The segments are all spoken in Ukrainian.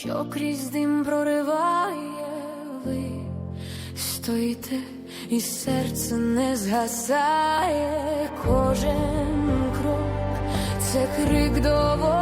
що крізь дим прориває, ви стоїте, і серце не згасає, кожен крок це крик до волі.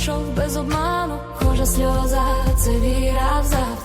Прийшов без обману. Кожа сльоза це віра в завтра.